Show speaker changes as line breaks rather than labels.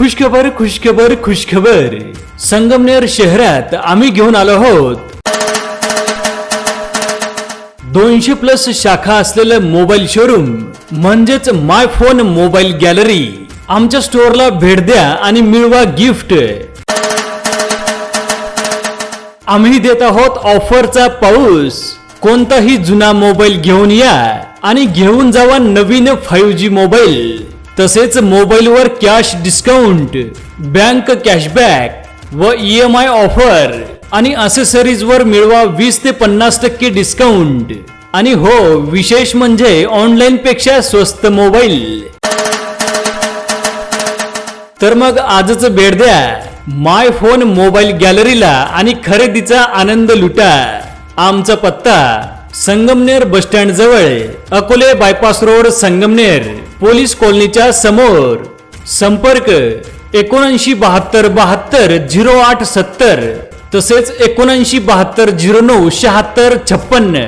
खुशखबर खुशखबर खुशखबर. संगमनेर शहरात आम्ही घेऊन आलो आहोत. दोनशे प्लस शाखा असलेलं मोबाईल शोरूम म्हणजेच माय फोन मोबाईल गॅलरी. आमच्या स्टोअरला भेट द्या आणि मिळवा गिफ्ट. आम्ही देत आहोत ऑफरचा पाऊस. कोणताही जुना मोबाईल घेऊन या आणि घेऊन जावा नवीन फाईव्ह जी मोबाईल. तसेच मोबाईलवर कॅश डिस्काउंट बँक कॅशबॅक व ई एम आय ऑफर आणि असेसरीजवर मिळवा वीस ते पन्नास टक्के डिस्काउंट. आणि हो विशेष म्हणजे ऑनलाईन पेक्षा स्वस्त मोबाईल. तर मग आजच भेट द्या. माय फोन मोबाईल गॅलरीला आणि खरेदीचा आनंद लुटा. आमचा पत्ता संगमनेर बस स्टँड जवळ Akole bypass road Sangamner police कॉलनीच्या समोर. संपर्क एकोणऐंशी बहात्तर बहात्तर झिरो आठ सत्तर तसेच एकोणऐंशी बहात्तर झिरो नऊ शहात्तर छप्पन्न.